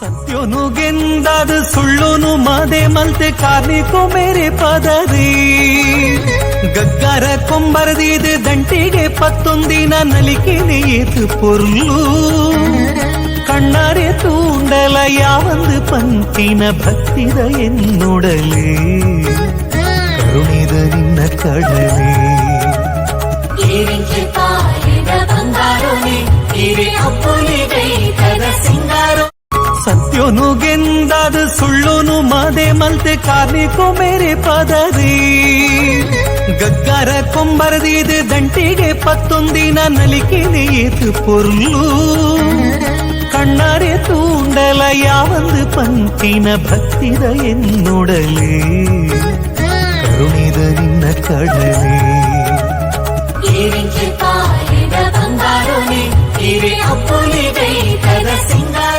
ಸತ್ಯನು ಗೆಂದಾದ ಸುಳ್ಳುನು ಮಾದೆ ಮಲ್ತೆ ಕಾರ್ಮಿಕು ಮೇರೆ ಪದರಿ ಗಗ್ಗರ ಕೊಂಬರದಿದೆ ದಂಟಿಗೆ ಪತ್ತೊಂದಿನ ನಲಿಕೆನೆ ಏತು ಪೊರ್ಲು கண்ணாரே தூண்டலையா வந்து பந்தின பக்தித என்னுடலே கருணித ಕಡಲೆ கடலே ಸತ್ಯನು ಗೆಂದಾದ ಸುಳ್ಳುನು ಮಾದೆ ಮಲ್ತೆ ಕಾರ್ನಿಕು ಮೇರೆ ಪದರಿ ಗಗ್ಗರ ಕೊಂಬರದಿದೆ ದಂಟಿಗೆ ಪತ್ತೊಂದಿನ ನಲಿಕೆ ನೇತು ಪೊರ್ಲು கண்ணாரே ತೂಂಡಲ வந்து பந்தின பக்தித என்னுடலே கருணித நின்ன கடலே బంగారు